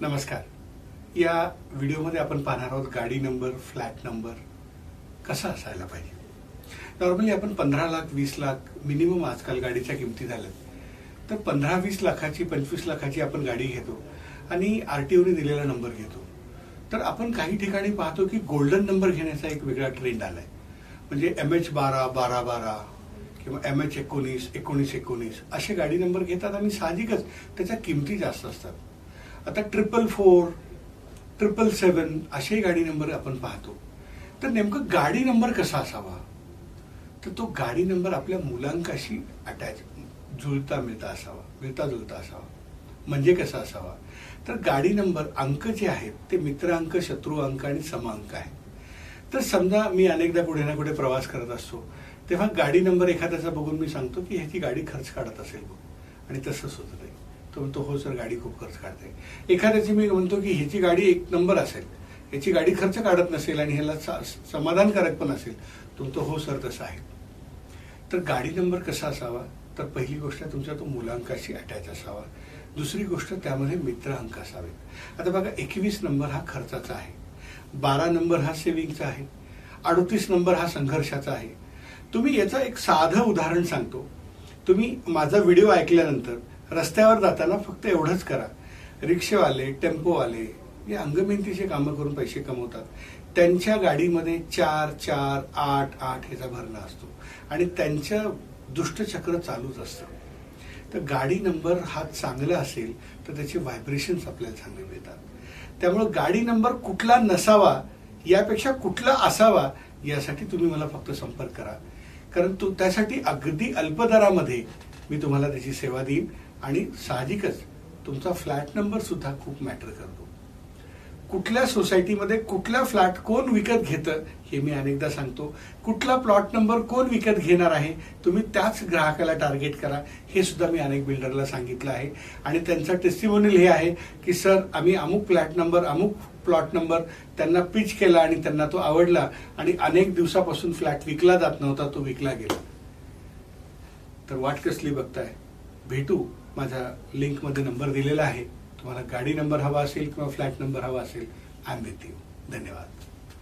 नमस्कार. या व्हिडिओमध्ये आपण पाहणार आहोत गाडी नंबर फ्लॅट नंबर कसा असायला पाहिजे? नॉर्मली आपण पंधरा लाख वीस लाख मिनिमम आजकाल गाडीच्या किमती झाल्यात. तर पंधरा वीस लाखाची पंचवीस लाखाची आपण गाडी घेतो आणि आर टी ओने दिलेला नंबर घेतो. तर आपण काही ठिकाणी पाहतो की गोल्डन नंबर घेण्याचा एक वेगळा ट्रेंड आलाय. म्हणजे एम एच बारा बारा बारा किंवा एम एच एकोणीस एकोणीस एकोणीस असे गाडी नंबर घेतात आणि साहजिकच त्याच्या किमती जास्त असतात. आता ट्रिपल फोर ट्रिपल सेवन असे गाडी नंबर आपण पाहतो. तर नेमकं गाडी नंबर कसा असावा? तर तो गाडी नंबर आपल्या मुलांकाशी अटॅच जुळता मिळता असावा मिळता जुळता असावा. म्हणजे कसा असावा? तर गाडी नंबर अंक जे आहेत ते मित्र अंक शत्रू अंक आणि सम अंक आहे तर समजा मी अनेकदा कुठे ना कुठे प्रवास करत असतो तेव्हा गाडी नंबर एखाद्याचा बघून मी सांगतो की ह्याची गाडी खर्च काढत असेल आणि तसंच होतं नाही तो म्हणतो हो सर गाडी खूप खर्च काढते. एखाद्याची मी म्हणतो की ह्याची गाडी एक नंबर असेल. ह्याची गाडी खर्च काढत नसेल आणि ह्याला सा- समाधानकारक पण असेल. तो म्हणतो हो सर तसं आहे. तर गाडी नंबर कसा असावा? तर पहिली गोष्ट तुमच्या तो मुलांकाशी अटॅच असावा. दुसरी गोष्ट त्यामध्ये मित्र अंक असावेत. आता बघा एकवीस नंबर हा खर्चाचा आहे. बारा नंबर हा सेविंगचा आहे. अडतीस नंबर हा संघर्षाचा आहे. तुम्ही याचं एक साधं उदाहरण सांगतो. तुम्ही माझा व्हिडिओ ऐकल्यानंतर रस्त्यावर जाताना फक्त एवढंच करा. रिक्षेवाले टेम्पोवाले हे अंगमेहनतीचे कामं करून पैसे कमवतात. त्यांच्या गाडीमध्ये चार चार आठ आठ ह्याचा भरणा असतो. आणि त्यांचं दुष्टचक्र चालूच असतं. तर गाडी नंबर हा चांगला असेल तर त्याचे व्हायब्रेशन्स आपल्याला चांगले मिळतात. त्यामुळे गाडी नंबर कुठला नसावा यापेक्षा कुठला असावा यासाठी तुम्ही मला फक्त संपर्क करा. कारण तो त्यासाठी अगदी अल्पदरामध्ये मी तुम्हाला त्याची सेवा देईन. आणि साहजिकच तुमचा फ्लॅट नंबर सुद्धा खूप मॅटर करतो. कुठल्या सोसायटीमध्ये कुठला फ्लॅट कोण विकत घेतं हे मी अनेकदा सांगतो. कुठला प्लॉट नंबर कोण विकत घेणार आहे तुम्ही त्याच ग्राहकाला टार्गेट करा हे सुद्धा मी अनेक बिल्डरला सांगितलं आहे. आणि त्यांचा टेस्टिमोनियल हे आहे की सर आम्ही अमुक फ्लॅट नंबर अमुक प्लॉट नंबर त्यांना पिच केला आणि त्यांना तो आवडला आणि अनेक दिवसापासून फ्लॅट विकला जात नव्हता तो विकला गेला. तर वाट कसली बघताय? भेटू. माझ्या लिंकमध्ये नंबर दिलेला आहे. तुम्हाला गाडी नंबर हवा असेल किंवा फ्लॅट नंबर हवा असेल आय एम विथ यू धन्यवाद.